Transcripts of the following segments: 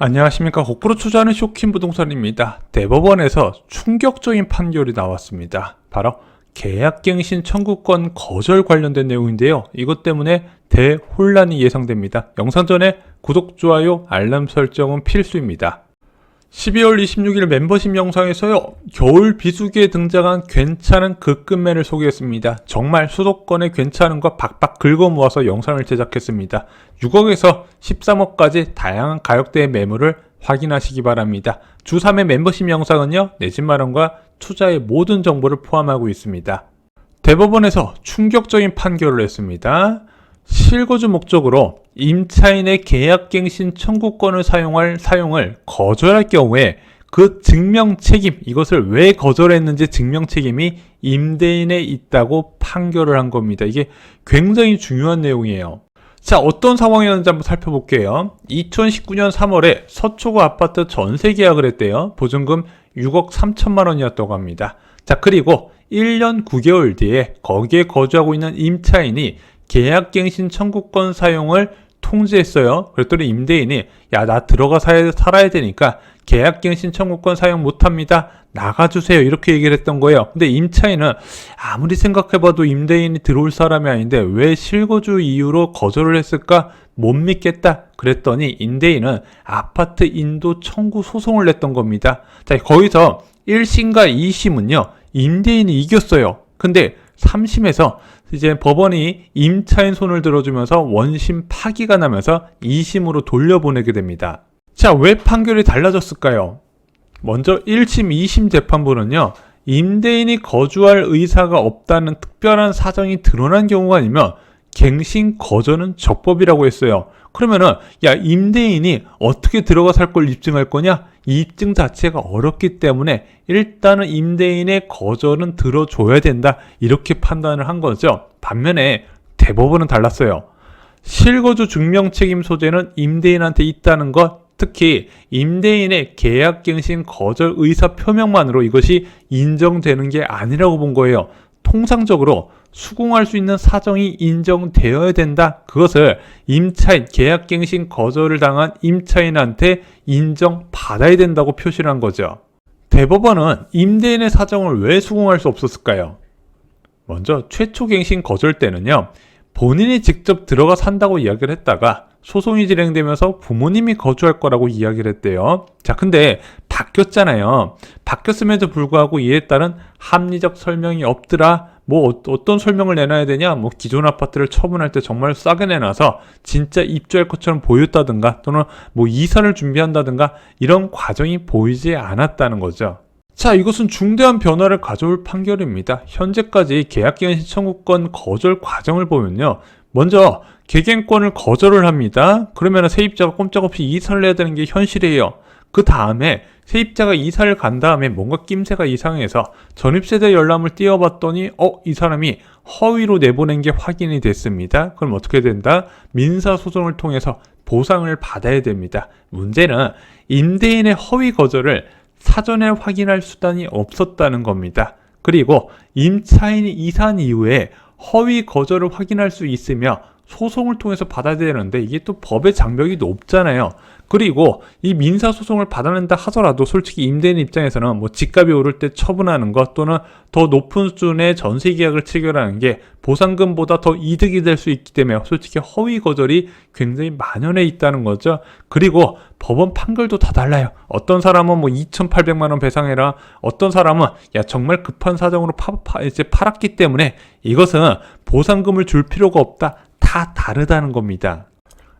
안녕하십니까. 거꾸로 투자하는 쇼킹 부동산입니다. 대법원에서 충격적인 판결이 나왔습니다. 바로 계약갱신 청구권 거절 관련된 내용인데요. 이것 때문에 대혼란이 예상됩니다. 영상 전에 구독, 좋아요, 알람 설정은 필수입니다. 12월 26일 멤버십 영상에서요, 겨울 비수기에 등장한 괜찮은 급급매를 소개했습니다. 정말 수도권의 괜찮은 거 박박 긁어 모아서 영상을 제작했습니다. 6억에서 13억까지 다양한 가격대의 매물을 확인하시기 바랍니다. 주 3회 멤버십 영상은요, 내 집 마련과 투자의 모든 정보를 포함하고 있습니다. 대법원에서 충격적인 판결을 했습니다. 실거주 목적으로 임차인의 계약갱신 청구권을 사용할 사용을 거절할 경우에 그 증명 책임 이것을 왜 거절했는지 증명 책임이 임대인에 있다고 판결을 한 겁니다. 이게 굉장히 중요한 내용이에요. 자, 어떤 상황이었는지 한번 살펴볼게요. 2019년 3월에 서초구 아파트 전세 계약을 했대요. 보증금 6억 3천만 원이었다고 합니다. 자, 그리고 1년 9개월 뒤에 거기에 거주하고 있는 임차인이 계약갱신 청구권 사용을 통지했어요. 그랬더니 임대인이 야 나 들어가 사, 살아야 되니까 계약갱신 청구권 사용 못합니다. 나가주세요. 이렇게 얘기를 했던 거예요. 근데 임차인은 아무리 생각해봐도 임대인이 들어올 사람이 아닌데 왜 실거주 이유로 거절을 했을까? 못 믿겠다. 그랬더니 임대인은 아파트 인도 청구 소송을 냈던 겁니다. 자 거기서 1심과 2심은요 임대인이 이겼어요. 근데 3심에서 이제 법원이 임차인 손을 들어주면서 원심 파기가 나면서 2심으로 돌려보내게 됩니다. 자, 왜 판결이 달라졌을까요? 먼저 1심, 2심 재판부는요, 임대인이 거주할 의사가 없다는 특별한 사정이 드러난 경우가 아니면 갱신 거절은 적법이라고 했어요. 그러면은 야 임대인이 어떻게 들어가 살 걸 입증할 거냐? 이 입증 자체가 어렵기 때문에 일단은 임대인의 거절은 들어줘야 된다 이렇게 판단을 한 거죠. 반면에 대법원은 달랐어요. 실거주 증명 책임 소재는 임대인한테 있다는 것 특히 임대인의 계약갱신 거절 의사 표명만으로 이것이 인정되는 게 아니라고 본 거예요. 통상적으로 수긍할 수 있는 사정이 인정되어야 된다. 그것을 임차인, 계약갱신 거절을 당한 임차인한테 인정받아야 된다고 표시를 한 거죠. 대법원은 임대인의 사정을 왜 수긍할 수 없었을까요? 먼저 최초 갱신 거절 때는요. 본인이 직접 들어가 산다고 이야기를 했다가 소송이 진행되면서 부모님이 거주할 거라고 이야기를 했대요. 자, 근데 바뀌었잖아요. 바뀌었음에도 불구하고 이에 따른 합리적 설명이 없더라. 뭐 어- 어떤 설명을 내놔야 되냐? 뭐 기존 아파트를 처분할 때 정말 싸게 내놔서 진짜 입주할 것처럼 보였다든가 또는 뭐 이사를 준비한다든가 이런 과정이 보이지 않았다는 거죠. 자, 이것은 중대한 변화를 가져올 판결입니다. 현재까지 계약기한 신청구권 거절 과정을 보면요. 먼저 개개권을 거절을 합니다. 그러면 세입자가 꼼짝없이 이사를 해야 되는 게 현실이에요. 그 다음에 세입자가 이사를 간 다음에 뭔가 낌새가 이상해서 전입세대 열람을 띄워봤더니 어 이 사람이 허위로 내보낸 게 확인이 됐습니다. 그럼 어떻게 된다? 민사소송을 통해서 보상을 받아야 됩니다. 문제는 임대인의 허위 거절을 사전에 확인할 수단이 없었다는 겁니다. 그리고 임차인이 이사한 이후에 허위 거절을 확인할 수 있으며 소송을 통해서 받아야 되는데 이게 또 법의 장벽이 높잖아요. 그리고 이 민사 소송을 받아낸다 하더라도 솔직히 임대인 입장에서는 뭐 집값이 오를 때 처분하는 것 또는 더 높은 수준의 전세 계약을 체결하는 게 보상금보다 더 이득이 될 수 있기 때문에 솔직히 허위 거절이 굉장히 만연해 있다는 거죠. 그리고 법원 판결도 다 달라요. 어떤 사람은 뭐 2,800만 원 배상해라. 어떤 사람은 야 정말 급한 사정으로 파, 파, 이제 팔았기 때문에 이것은 보상금을 줄 필요가 없다. 다 다르다는 겁니다.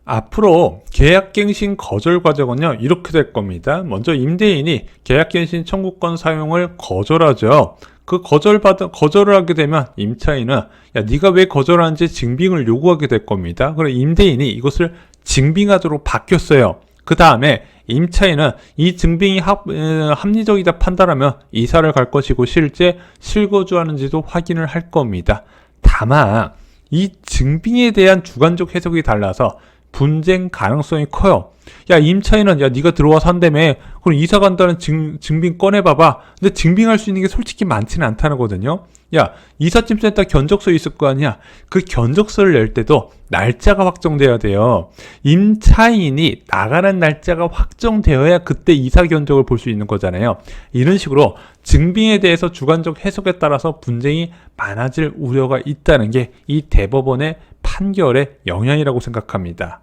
앞으로 계약갱신 거절 과정은요 이렇게 될 겁니다. 먼저 임대인이 계약갱신 청구권 사용을 거절하죠. 그 거절 받 거절을 하게 되면 임차인은 야 네가 왜 거절하는지 증빙을 요구하게 될 겁니다. 그럼 임대인이 이것을 증빙하도록 바뀌었어요. 그 다음에 임차인은 이 증빙이 합, 에, 합리적이다 판단하면 이사를 갈 것이고 실제 실거주하는지도 확인을 할 겁니다. 다만 이 증빙에 대한 주관적 해석이 달라서 분쟁 가능성이 커요. 야 임차인은 야 네가 들어와 산다며 그럼 이사 간다는 증, 증빙 꺼내봐봐. 근데 증빙할 수 있는 게 솔직히 많지는 않다는 거거든요. 야, 이삿짐센터 견적서 있을 거 아니야? 그 견적서를 낼 때도 날짜가 확정돼야 돼요. 임차인이 나가는 날짜가 확정되어야 그때 이사 견적을 볼 수 있는 거잖아요. 이런 식으로 증빙에 대해서 주관적 해석에 따라서 분쟁이 많아질 우려가 있다는 게 이 대법원의 판결의 영향이라고 생각합니다.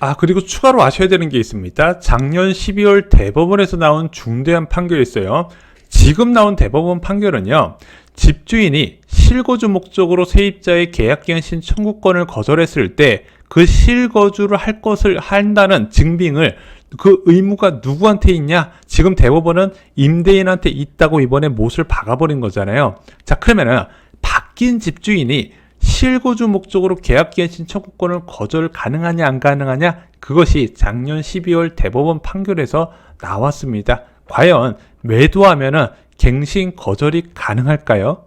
아, 그리고 추가로 아셔야 되는 게 있습니다. 작년 12월 대법원에서 나온 중대한 판결이 있어요. 지금 나온 대법원 판결은요. 집주인이 실거주 목적으로 세입자의 계약갱신 청구권을 거절했을 때 그 실거주를 할 것을 한다는 증빙을 그 의무가 누구한테 있냐? 지금 대법원은 임대인한테 있다고 이번에 못을 박아버린 거잖아요. 자, 그러면은 바뀐 집주인이 실거주 목적으로 계약갱신 청구권을 거절 가능하냐 안 가능하냐? 그것이 작년 12월 대법원 판결에서 나왔습니다. 과연 매도하면은 갱신 거절이 가능할까요?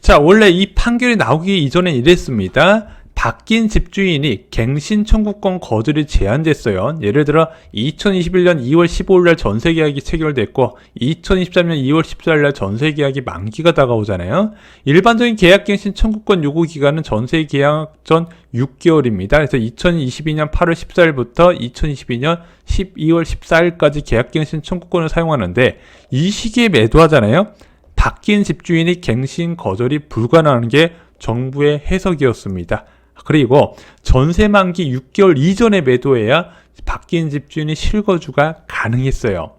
자, 원래 이 판결이 나오기 이전엔 이랬습니다. 바뀐 집주인이 갱신 청구권 거절이 제한됐어요. 예를 들어 2021년 2월 15일 날 전세 계약이 체결됐고 2023년 2월 14일 날 전세 계약이 만기가 다가오잖아요. 일반적인 계약 갱신 청구권 요구 기간은 전세 계약 전 6개월입니다. 그래서 2022년 8월 14일부터 2022년 12월 14일까지 계약 갱신 청구권을 사용하는데 이 시기에 매도하잖아요. 바뀐 집주인이 갱신 거절이 불가능한 게 정부의 해석이었습니다. 그리고 전세 만기 6개월 이전에 매도해야 바뀐 집주인이 실거주가 가능했어요.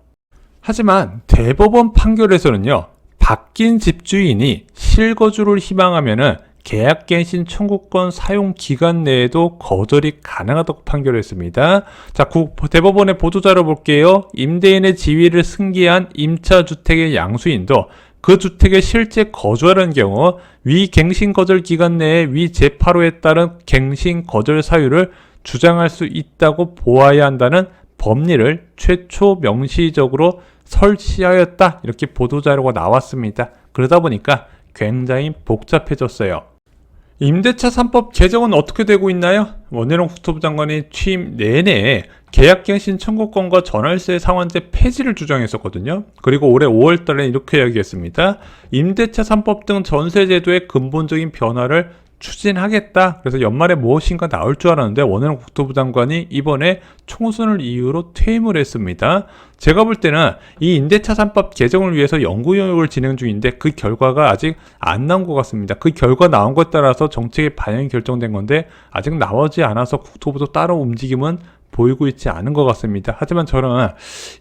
하지만 대법원 판결에서는요, 바뀐 집주인이 실거주를 희망하면은 계약갱신 청구권 사용 기간 내에도 거절이 가능하다고 판결했습니다. 자, 구- 대법원의 보도자료 볼게요. 임대인의 지위를 승계한 임차주택의 양수인도 그 주택에 실제 거주하는 경우 위 갱신 거절 기간 내에 위 제8호에 따른 갱신 거절 사유를 주장할 수 있다고 보아야 한다는 법리를 최초 명시적으로 설치하였다. 이렇게 보도자료가 나왔습니다. 그러다 보니까 굉장히 복잡해졌어요. 임대차 3법 개정은 어떻게 되고 있나요? 원내룡 국토부 장관이 취임 내내 계약갱신 청구권과 전월세 상환제 폐지를 주장했었거든요. 그리고 올해 5월 달에 이렇게 이야기했습니다. 임대차 3법 등 전세 제도의 근본적인 변화를 추진하겠다. 그래서 연말에 무엇인가 나올 줄 알았는데 원내룡 국토부 장관이 이번에 총선을 이유로 퇴임을 했습니다. 제가 볼 때는 이 임대차 3법 개정을 위해서 연구 영역을 진행 중인데 그 결과가 아직 안 나온 것 같습니다. 그 결과 나온 것에 따라서 정책의 반영이 결정된 건데 아직 나오지 않아서 국토부도 따로 움직임은 보이고 있지 않은 것 같습니다. 하지만 저는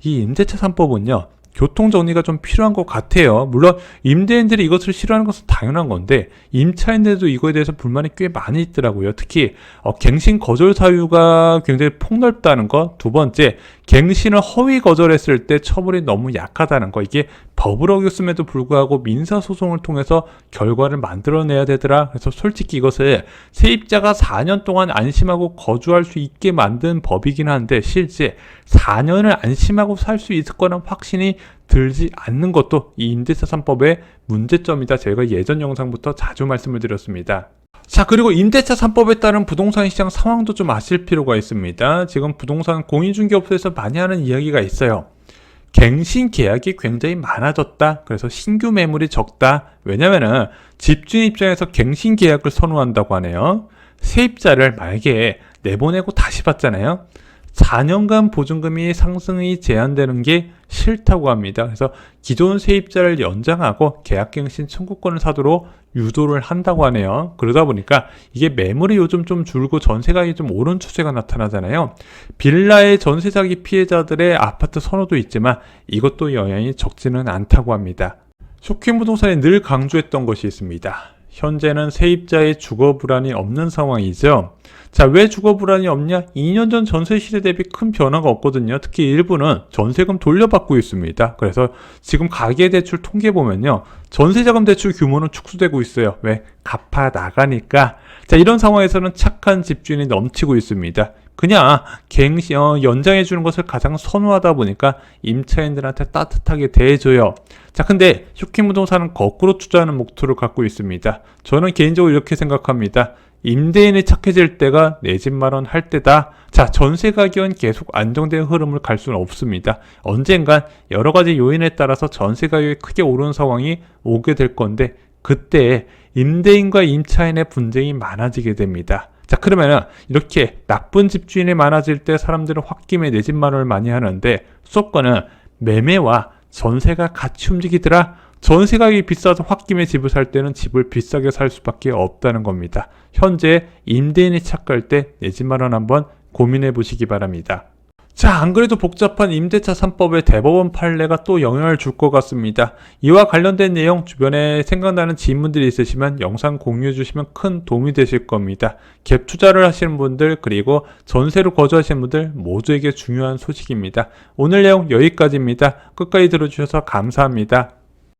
이 임대차 3법은요. 교통 정리가 좀 필요한 것 같아요. 물론 임대인들이 이것을 싫어하는 것은 당연한 건데 임차인들도 이거에 대해서 불만이 꽤 많이 있더라고요. 특히 어, 갱신 거절 사유가 굉장히 폭넓다는 것. 두 번째, 갱신을 허위 거절했을 때 처벌이 너무 약하다는 거. 이게 법을 어겼음에도 불구하고 민사 소송을 통해서 결과를 만들어내야 되더라. 그래서 솔직히 이것을 세입자가 4년 동안 안심하고 거주할 수 있게 만든 법이긴 한데 실제 4년을 안심하고 살 수 있을 거란 확신이 들지 않는 것도 이 임대차 3법의 문제점이다. 제가 예전 영상부터 자주 말씀을 드렸습니다. 자, 그리고 임대차 3법에 따른 부동산 시장 상황도 좀 아실 필요가 있습니다. 지금 부동산 공인중개업소에서 많이 하는 이야기가 있어요. 갱신 계약이 굉장히 많아졌다. 그래서 신규 매물이 적다. 왜냐면은 집주인 입장에서 갱신 계약을 선호한다고 하네요. 세입자를 만약에 내보내고 다시 받잖아요. 4년간 보증금이 상승이 제한되는 게 싫다고 합니다. 그래서 기존 세입자를 연장하고 계약갱신 청구권을 사도록 유도를 한다고 하네요. 그러다 보니까 이게 매물이 요즘 좀 줄고 전세가격이 좀 오른 추세가 나타나잖아요. 빌라의 전세 사기 피해자들의 아파트 선호도 있지만 이것도 영향이 적지는 않다고 합니다. 쇼킹 부동산이 늘 강조했던 것이 있습니다. 현재는 세입자의 주거 불안이 없는 상황이죠. 자, 왜 주거 불안이 없냐? 2년 전 전세 시대 대비 큰 변화가 없거든요. 특히 일부는 전세금 돌려받고 있습니다. 그래서 지금 가계대출 통계 보면요. 전세자금 대출 규모는 축소되고 있어요. 왜? 갚아 나가니까. 자, 이런 상황에서는 착한 집주인이 넘치고 있습니다. 그냥 갱시, 어, 연장해 주는 것을 가장 선호하다 보니까 임차인들한테 따뜻하게 대해줘요. 자, 근데 쇼킹 부동산은 거꾸로 투자하는 목표를 갖고 있습니다. 저는 개인적으로 이렇게 생각합니다. 임대인이 착해질 때가 내 집 마련 할 때다. 자, 전세 가격은 계속 안정된 흐름을 갈 수는 없습니다. 언젠간 여러 가지 요인에 따라서 전세 가격이 크게 오르는 상황이 오게 될 건데 그때 임대인과 임차인의 분쟁이 많아지게 됩니다. 자, 그러면은 이렇게 나쁜 집주인이 많아질 때 사람들은 홧김에 내 집 마련을 많이 하는데 수도권은 매매와 전세가 같이 움직이더라. 전세 가격이 비싸서 홧김에 집을 살 때는 집을 비싸게 살 수밖에 없다는 겁니다. 현재 임대인이 착할 때 내 집 마련 한번 고민해 보시기 바랍니다. 자, 안 그래도 복잡한 임대차 3법의 대법원 판례가 또 영향을 줄 것 같습니다. 이와 관련된 내용 주변에 생각나는 질문들이 있으시면 영상 공유해 주시면 큰 도움이 되실 겁니다. 갭 투자를 하시는 분들 그리고 전세로 거주하시는 분들 모두에게 중요한 소식입니다. 오늘 내용 여기까지입니다. 끝까지 들어주셔서 감사합니다.